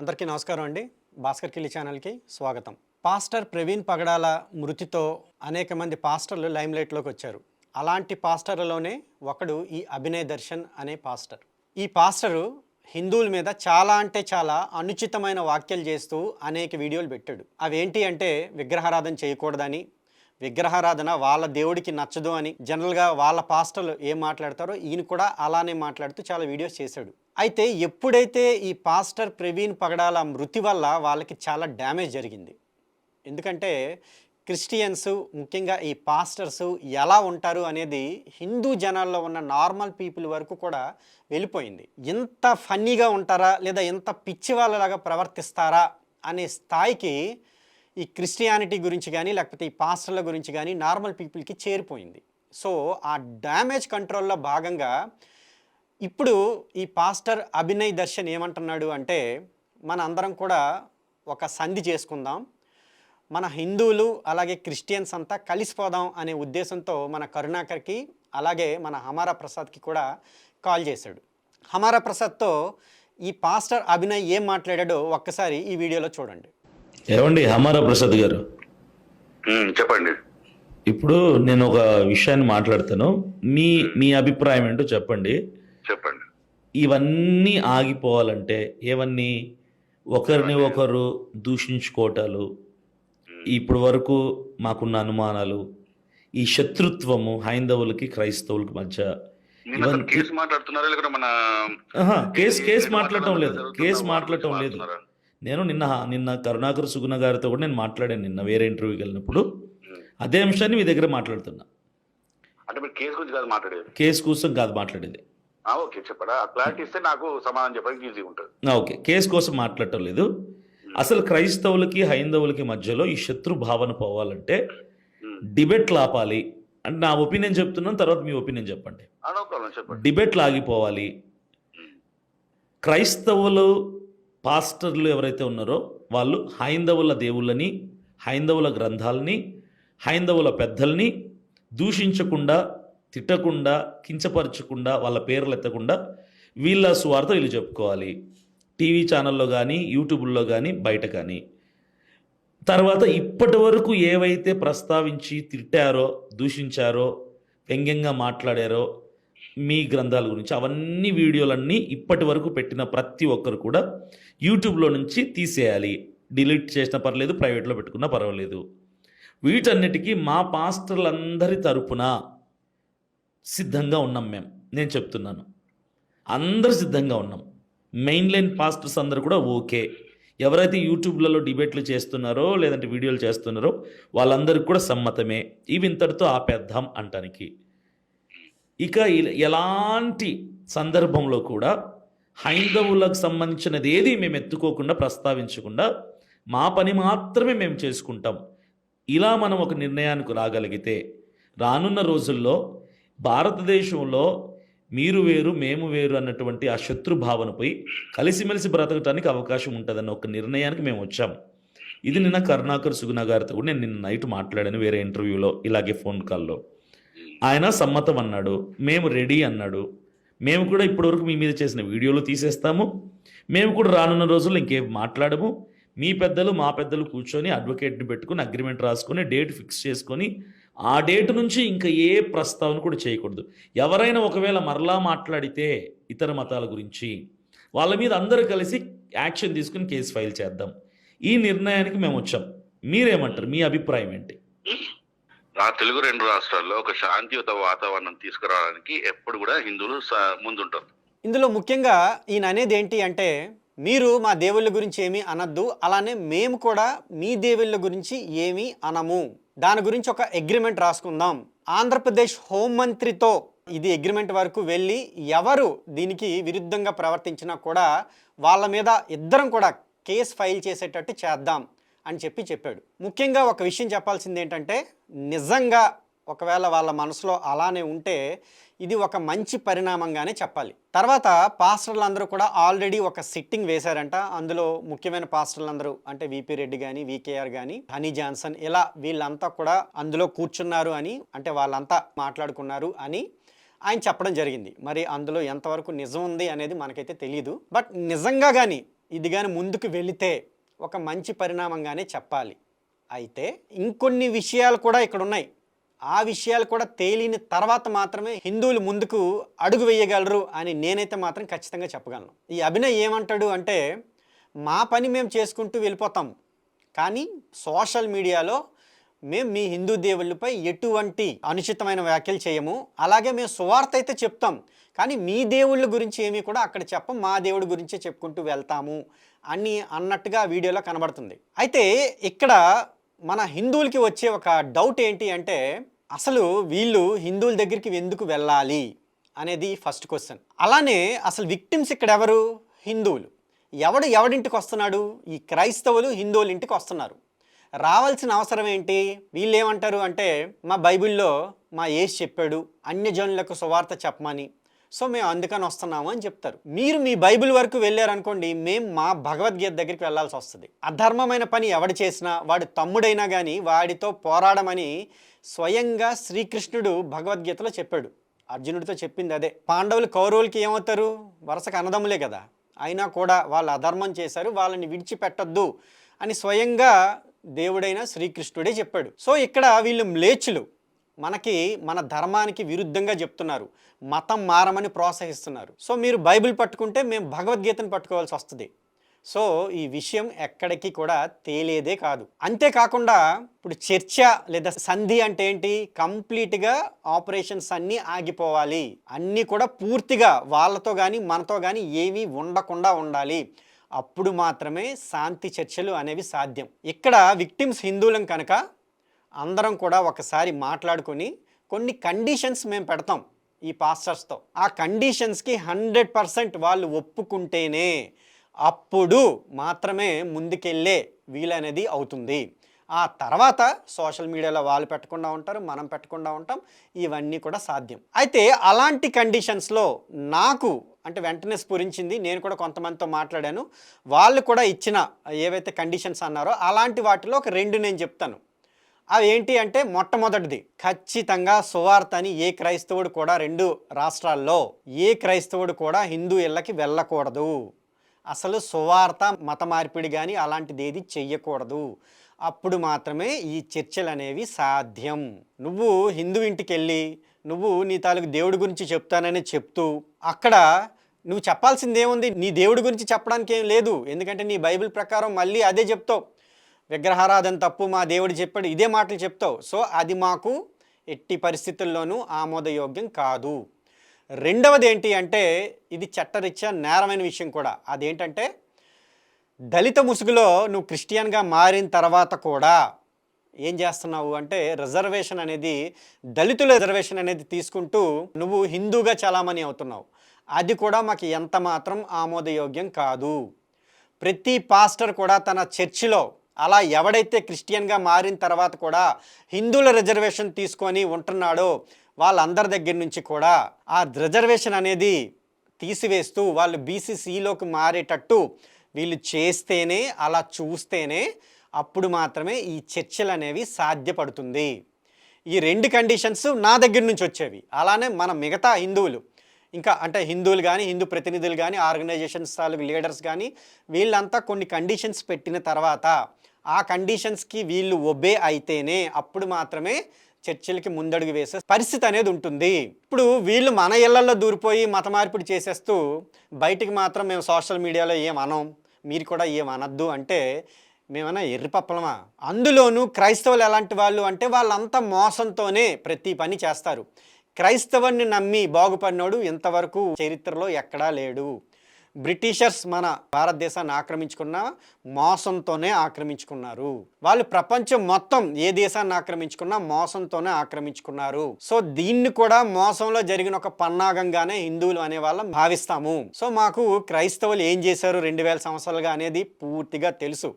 అందరికీ నమస్కారం అండి. భాస్కర్ కిల్లి ఛానల్కి స్వాగతం. పాస్టర్ ప్రవీణ్ పగడాల మృతితో అనేక మంది పాస్టర్లు లైమ్లైట్లోకి వచ్చారు. అలాంటి పాస్టర్లలోనే ఒకడు ఈ అభినయ్ దర్శన్ అనే పాస్టర్. ఈ పాస్టరు హిందువుల మీద చాలా అంటే చాలా అనుచితమైన వ్యాఖ్యలు చేస్తూ అనేక వీడియోలు పెట్టాడు. అవేంటి అంటే విగ్రహారాధన చేయకూడదని విగ్రహారాధన వాళ్ళ దేవుడికి నచ్చదు అని జనరల్గా వాళ్ళ పాస్టర్లు ఏం మాట్లాడతారో ఈయన కూడా అలానే మాట్లాడుతూ చాలా వీడియోస్ చేశాడు. అయితే ఎప్పుడైతే ఈ పాస్టర్ ప్రవీణ్ పగడాల మృతి వల్ల వాళ్ళకి చాలా డ్యామేజ్ జరిగింది. ఎందుకంటే క్రిస్టియన్స్ ముఖ్యంగా ఈ పాస్టర్స్ ఎలా ఉంటారు అనేది హిందూ జనాల్లో ఉన్న నార్మల్ పీపుల్ వరకు కూడా వెళ్ళిపోయింది. ఎంత ఫన్నీగా ఉంటారా లేదా ఎంత పిచ్చి వాళ్ళలాగా ప్రవర్తిస్తారా అనే స్థాయికి ఈ క్రిస్టియానిటీ గురించి కానీ లేకపోతే ఈ పాస్టర్ల గురించి కానీ నార్మల్ పీపుల్కి చేరిపోయింది. సో ఆ డ్యామేజ్ కంట్రోల్లో భాగంగా ఇప్పుడు ఈ పాస్టర్ అభినయ్ దర్శన్ ఏమంటున్నాడు అంటే మన అందరం కూడా ఒక సంధి చేసుకుందాం మన హిందువులు అలాగే క్రిస్టియన్స్ అంతా కలిసిపోదాం అనే ఉద్దేశంతో మన కరుణాకర్కి అలాగే మన హమారా ప్రసాద్కి కూడా కాల్ చేశాడు. హమారా ప్రసాద్తో ఈ పాస్టర్ అభినయ్ ఏం మాట్లాడాడో ఒక్కసారి ఈ వీడియోలో చూడండి. ఏమండి హమారా ప్రసాద్ గారు? చెప్పండి. ఇప్పుడు నేను ఒక విషయాన్ని మాట్లాడతాను. మీ మీ అభిప్రాయం ఏంటో చెప్పండి. చెప్పండి. ఇవన్నీ ఆగిపోవాలంటే ఏవన్నీ? ఒకరిని ఒకరు దూషించుకోవటాలు ఇప్పటి వరకు మాకున్న అనుమానాలు ఈ శత్రుత్వము హైందవులకి క్రైస్తవులకి మధ్య కేసు కేసు మాట్లాడటం లేదు. కేసు మాట్లాడటం లేదు? నేను నిన్న నిన్న కరుణాకర్ సుగుణ గారితో కూడా నేను మాట్లాడాను నిన్న వేరే ఇంటర్వ్యూకి వెళ్ళినప్పుడు. అదే అంశాన్ని మీ దగ్గర మాట్లాడుతున్నా. కేసు కేసు కాదు మాట్లాడేది. ఓకే చెప్పడా. క్లారిటీ ఇస్తే నాకు సమాధానం చెప్పడానికి ఈజీగా ఉంటుంది. ఓకే. కేసు కోసం మాట్లాడటం లేదు. అసలు క్రైస్తవులకి హైందవులకి మధ్యలో ఈ శత్రు భావన పోవాలంటే ఉమ్. డిబేట్లు ఆపాలి అంటే నా ఒపీనియన్ చెప్తున్నాను తర్వాత మీ ఒపీనియన్ చెప్పండి. చెప్పండి. డిబేట్లు ఆగిపోవాలి క్రైస్తవులు పాస్టర్లు ఎవరైతే ఉన్నారో వాళ్ళు హైందవుల దేవుళ్ళని హైందవుల గ్రంథాలని హైందవుల పెద్దల్ని దూషించకుండా తిట్టకుండా కించపరచకుండా వాళ్ళ పేర్లు ఎత్తకుండా వీళ్ళ స్వార్థ వీళ్ళు చెప్పుకోవాలి. టీవీ ఛానల్లో కానీ యూట్యూబ్లో కానీ బయట కానీ. తర్వాత ఇప్పటి వరకు ఏవైతే ప్రస్తావించి తిట్టారో దూషించారో వ్యంగ్యంగా మాట్లాడారో మీ గ్రంథాల గురించి అవన్నీ వీడియోలన్నీ ఇప్పటి వరకు పెట్టిన ప్రతి ఒక్కరు కూడా యూట్యూబ్లో నుంచి తీసేయాలి. డిలీట్ చేసిన పర్లేదు ప్రైవేట్లో పెట్టుకున్నా పర్వాలేదు. వీటన్నిటికీ మా పాస్టర్లందరి తరపున సిద్ధంగా ఉన్నాం మేము. నేను చెప్తున్నాను. అందరు సిద్ధంగా ఉన్నాం. మెయిన్ లైన్ పాస్టర్స్ అందరు కూడా ఓకే. ఎవరైతే యూట్యూబ్లలో డిబేట్లు చేస్తున్నారో లేదంటే వీడియోలు చేస్తున్నారో వాళ్ళందరికీ కూడా సమ్మతమే. ఇవి ఇంతటితో ఆపేద్దాం అంటానికి. ఇక ఎలాంటి సందర్భంలో కూడా హైందవులకు సంబంధించినది ఏది మేము ఎత్తుకోకుండా ప్రస్తావించకుండా మా పని మాత్రమే మేము చేసుకుంటాం. ఇలా మనం ఒక నిర్ణయానికి రాగలిగితే రానున్న రోజుల్లో భారతదేశంలో మీరు వేరు మేము వేరు అన్నటువంటి ఆ శత్రు భావనపై కలిసిమెలిసి బ్రతకటానికి అవకాశం ఉంటుందన్న ఒక నిర్ణయానికి మేము వచ్చాం. ఇది నిన్న కరుణాకర్ సుగుణ గారితో కూడా నేను నిన్న నైట్ మాట్లాడాను వేరే ఇంటర్వ్యూలో ఇలాగే ఫోన్ కాల్లో. ఆయన సమ్మతం అన్నాడు మేము రెడీ అన్నాడు మేము కూడా ఇప్పటివరకు మీ మీద చేసిన వీడియోలు తీసేస్తాము మేము కూడా రానున్న రోజుల్లో ఇంకేం మాట్లాడము మీ పెద్దలు మా పెద్దలు కూర్చొని అడ్వకేట్ని పెట్టుకుని అగ్రిమెంట్ రాసుకొని డేట్ ఫిక్స్ చేసుకొని ఆ డేట్ నుంచి ఇంకా ఏ ప్రస్తావన కూడా చేయకూడదు. ఎవరైనా ఒకవేళ మరలా మాట్లాడితే ఇతర మతాల గురించి వాళ్ళ మీద అందరూ కలిసి యాక్షన్ తీసుకుని కేసు ఫైల్ చేద్దాం. ఈ నిర్ణయానికి మేము వచ్చాం. మీరేమంటారు? మీ అభిప్రాయం ఏంటి? నా తెలుగు రెండు రాష్ట్రాల్లో ఒక శాంతియుత వాతావరణం తీసుకురావడానికి ఎప్పుడు కూడా హిందువులు స- ముందుంటారు. ఇందులో ముఖ్యంగా ఈయన అనేది ఏంటి అంటే మీరు మా దేవుళ్ళ గురించి ఏమీ అనద్దు అలానే మేము కూడా మీ దేవుళ్ళ గురించి ఏమీ అనము. దాని గురించి ఒక అగ్రిమెంట్ రాసుకుందాం. ఆంధ్రప్రదేశ్ హోంమంత్రితో ఇది అగ్రిమెంట్ వరకు వెళ్ళి ఎవరు దీనికి విరుద్ధంగా ప్రవర్తించినా కూడా వాళ్ళ మీద ఇద్దరం కూడా కేసు ఫైల్ చేసేటట్టు చేద్దాం అని చెప్పి చెప్పాడు. ముఖ్యంగా ఒక విషయం చెప్పాల్సింది ఏంటంటే నిజంగా ఒకవేళ వాళ్ళ మనసులో అలానే ఉంటే ఇది ఒక మంచి పరిణామంగానే చెప్పాలి. తర్వాత పాస్టర్లు అందరూ కూడా ఆల్రెడీ ఒక సిట్టింగ్ వేశారంట. అందులో ముఖ్యమైన పాస్టర్లు అందరూ అంటే విపి రెడ్డి కానీ వికేఆర్ కానీ హనీ జాన్సన్ ఇలా వీళ్ళంతా కూడా అందులో కూర్చున్నారు అని అంటే వాళ్ళంతా మాట్లాడుకున్నారు అని ఆయన చెప్పడం జరిగింది. మరి అందులో ఎంతవరకు నిజం ఉంది అనేది మనకైతే తెలియదు బట్ నిజంగా కానీ ఇది కానీ ముందుకు వెళితే ఒక మంచి పరిణామంగానే చెప్పాలి. అయితే ఇంకొన్ని విషయాలు కూడా ఇక్కడ ఉన్నాయి ఆ విషయాలు కూడా తేలిన తర్వాత మాత్రమే హిందువులు ముందుకు అడుగు వేయగలరు అని నేనైతే మాత్రం ఖచ్చితంగా చెప్పగలను. ఈ అభినయ్ ఏమంటాడు అంటే మా పని మేము చేసుకుంటూ వెళ్ళిపోతాం కానీ సోషల్ మీడియాలో మేము మీ హిందూ దేవుళ్ళపై ఎటువంటి అనుచితమైన వ్యాఖ్యలు చేయము. అలాగే మేము సువార్త అయితే చెప్తాం కానీ మీ దేవుళ్ళ గురించి ఏమీ కూడా అక్కడ చెప్పం మా దేవుడి గురించే చెప్పుకుంటూ వెళ్తాము అని అన్నట్టుగా వీడియోలో కనబడుతుంది. అయితే ఇక్కడ మన హిందువులకి వచ్చే ఒక డౌట్ ఏంటి అంటే అసలు వీళ్ళు హిందువుల దగ్గరికి ఎందుకు వెళ్ళాలి అనేది ఫస్ట్ క్వశ్చన్ అలానే అసలు విక్టిమ్స్ ఇక్కడ ఎవరు? హిందువులు. ఎవడు ఎవడింటికి వస్తున్నాడు? ఈ క్రైస్తవులు హిందువుల ఇంటికి వస్తున్నారు. రావాల్సిన అవసరం ఏంటి? వీళ్ళు ఏమంటారు అంటే మా బైబిల్లో మా ఏసు చెప్పాడు అన్యజనులకు సువార్త చెప్పమని. సో మేము అందుకని వస్తున్నాము అని చెప్తారు. మీరు మీ బైబిల్ వరకు వెళ్ళారనుకోండి మేము మా భగవద్గీత దగ్గరికి వెళ్ళాల్సి వస్తుంది. అధర్మమైన పని ఎవడు చేసినా వాడు తమ్ముడైనా కానీ వాడితో పోరాడమని స్వయంగా శ్రీకృష్ణుడు భగవద్గీతలో చెప్పాడు. అర్జునుడితో చెప్పింది అదే. పాండవులు కౌరవులకి ఏమవుతారు? వరుసకు అన్నదమ్ములే కదా. అయినా కూడా వాళ్ళు అధర్మం చేశారు వాళ్ళని విడిచిపెట్టద్దు అని స్వయంగా దేవుడైన శ్రీకృష్ణుడే చెప్పాడు. సో ఇక్కడ వీళ్ళు మ్లేచ్చులు. మనకి మన ధర్మానికి విరుద్ధంగా చెప్తున్నారు. మతం మారమని ప్రోత్సహిస్తున్నారు. సో మీరు బైబిల్ పట్టుకుంటే మేము భగవద్గీతను పట్టుకోవాల్సి వస్తుంది. సో ఈ విషయం ఎక్కడికి కూడా తేలేదే కాదు. అంతేకాకుండా ఇప్పుడు చర్చ లేదా సంధి అంటే ఏంటి? కంప్లీట్గా ఆపరేషన్స్ అన్నీ ఆగిపోవాలి. అన్నీ కూడా పూర్తిగా వాళ్ళతో కానీ మనతో కానీ ఏమీ ఉండకుండా ఉండాలి. అప్పుడు మాత్రమే శాంతి చర్చలు అనేవి సాధ్యం. ఇక్కడ విక్టిమ్స్ హిందువులం కనుక అందరం కూడా ఒకసారి మాట్లాడుకొని కొన్ని కండిషన్స్ మేము పెడతాం ఈ పాస్టర్స్తో. ఆ కండిషన్స్కి హండ్రెడ్ పర్సెంట్ వాళ్ళు ఒప్పుకుంటేనే అప్పుడు మాత్రమే ముందుకెళ్ళే వీలనేది అవుతుంది. ఆ తర్వాత సోషల్ మీడియాలో వాళ్ళు పెట్టకుండా ఉంటారు మనం పెట్టకుండా ఉంటాం ఇవన్నీ కూడా సాధ్యం. అయితే అలాంటి కండిషన్స్లో నాకు అంటే వెంటనే స్ఫురించింది నేను కూడా కొంతమందితో మాట్లాడాను వాళ్ళు కూడా ఇచ్చిన ఏవైతే కండిషన్స్ అన్నారో అలాంటి వాటిలో ఒక రెండు నేను చెప్తాను. అవి ఏంటి అంటే మొట్టమొదటిది ఖచ్చితంగా సువార్త అని ఏ క్రైస్తవుడు కూడా రెండు రాష్ట్రాల్లో ఏ క్రైస్తవుడు కూడా హిందూ ఇళ్ళకి వెళ్ళకూడదు. అసలు సువార్త మత మార్పిడి కానీ అలాంటిది ఏది చెయ్యకూడదు. అప్పుడు మాత్రమే ఈ చర్చలు అనేవి సాధ్యం. నువ్వు హిందూ ఇంటికి వెళ్ళి నువ్వు నీ తాలూకు దేవుడి గురించి చెప్తానని చెప్తూ అక్కడ నువ్వు చెప్పాల్సింది ఏముంది నీ దేవుడి గురించి చెప్పడానికి ఏం లేదు. ఎందుకంటే నీ బైబిల్ ప్రకారం మళ్ళీ అదే చెప్తావు. విగ్రహారాధన తప్పు మా దేవుడు చెప్పాడు. ఇదే మాటలు చెప్తావు. సో అది మాకు ఎట్టి పరిస్థితుల్లోనూ ఆమోదయోగ్యం కాదు. రెండవది ఏంటి అంటే ఇది చట్టరీత్యా నేరమైన విషయం కూడా. అదేంటంటే దళిత ముసుగులో నువ్వు క్రిస్టియన్గా మారిన తర్వాత కూడా ఏం చేస్తున్నావు అంటే రిజర్వేషన్ అనేది దళితుల రిజర్వేషన్ అనేది తీసుకుంటూ నువ్వు హిందూగా చలామణి అవుతున్నావు. అది కూడా మాకు ఎంత మాత్రం ఆమోదయోగ్యం కాదు. ప్రతి పాస్టర్ కూడా తన చర్చిలో అలా ఎవడైతే క్రిస్టియన్గా మారిన తర్వాత కూడా హిందువుల రిజర్వేషన్ తీసుకొని ఉంటున్నాడో వాళ్ళందరి దగ్గర నుంచి కూడా ఆ రిజర్వేషన్ అనేది తీసివేస్తూ వాళ్ళు బీసీసీలోకి మారేటట్టు వీళ్ళు చేస్తేనే అలా చూస్తేనే అప్పుడు మాత్రమే ఈ చర్చలు అనేవి సాధ్యపడుతుంది. ఈ రెండు కండిషన్స్ నా దగ్గర నుంచి వచ్చేవి. అలానే మన మిగతా హిందువులు. ఇంకా అంటే హిందువులు కానీ హిందూ ప్రతినిధులు కానీ ఆర్గనైజేషన్స్ తాలూకు లీడర్స్ కానీ వీళ్ళంతా కొన్ని కండిషన్స్ పెట్టిన తర్వాత ఆ కండిషన్స్కి వీళ్ళు ఒబే అయితేనే అప్పుడు మాత్రమే చర్చలకి ముందడుగు వేసే పరిస్థితి అనేది ఉంటుంది. ఇప్పుడు వీళ్ళు మన ఇళ్ళలో దూరిపోయి మత మార్పిడి చేసేస్తూ బయటికి మాత్రం మేము సోషల్ మీడియాలో ఏం మీరు కూడా ఏం అంటే మేమన్నా ఎర్రిపప్పలమా? అందులోనూ క్రైస్తవులు ఎలాంటి వాళ్ళు అంటే వాళ్ళంతా మోసంతోనే ప్రతి పని చేస్తారు. క్రైస్తవాన్ని నమ్మి బాగుపడినోడు ఇంతవరకు చరిత్రలో ఎక్కడా లేడు. బ్రిటిషర్స్ మన భారతదేశాన్ని ఆక్రమించుకున్న మోసంతోనే ఆక్రమించుకున్నారు. వాళ్ళు ప్రపంచం మొత్తం ఏ దేశాన్ని ఆక్రమించుకున్నా మోసంతోనే ఆక్రమించుకున్నారు. సో దీన్ని కూడా మోసంలో జరిగిన ఒక పన్నాగంగానే హిందువులు అనే వాళ్ళం భావిస్తాము. సో మాకు క్రైస్తవులు ఏం చేశారు రెండు వేల సంవత్సరాలుగా అనేది పూర్తిగా తెలుసు.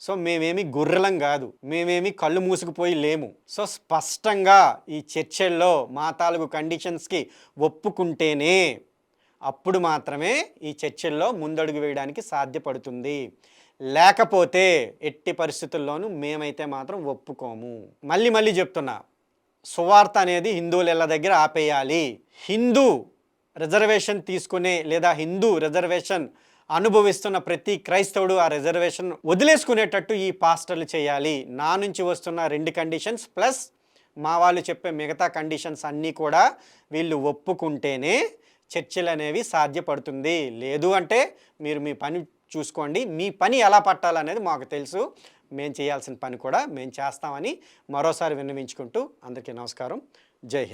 సో మేమేమి గొర్రెలం కాదు. మేమేమి కళ్ళు మూసుకుపోయి లేము. సో స్పష్టంగా ఈ చర్చల్లో మా తాలూకు కండిషన్స్కి ఒప్పుకుంటేనే అప్పుడు మాత్రమే ఈ చర్చల్లో ముందడుగు వేయడానికి సాధ్యపడుతుంది. లేకపోతే ఎట్టి పరిస్థితుల్లోనూ మేమైతే మాత్రం ఒప్పుకోము. మళ్ళీ మళ్ళీ చెప్తున్నా. సువార్త అనేది హిందువుల దగ్గర ఆపేయాలి. హిందూ రిజర్వేషన్ తీసుకునే లేదా హిందూ రిజర్వేషన్ అనుభవిస్తున్న ప్రతి క్రైస్తవుడు ఆ రిజర్వేషన్ వదిలేసుకునేటట్టు ఈ పాస్టర్లు చేయాలి. నా నుంచి వస్తున్న రెండు కండిషన్స్ ప్లస్ మా వాళ్ళు చెప్పే మిగతా కండిషన్స్ అన్నీ కూడా వీళ్ళు ఒప్పుకుంటేనే చర్చలు అనేవి సాధ్యపడుతుంది. లేదు అంటే మీరు మీ పని చూసుకోండి. మీ పని ఎలా పట్టాలనేది మాకు తెలుసు. మేము చేయాల్సిన పని కూడా మేము చేస్తామని మరోసారి విన్నవించుకుంటూ అందరికీ నమస్కారం. జై హింద్.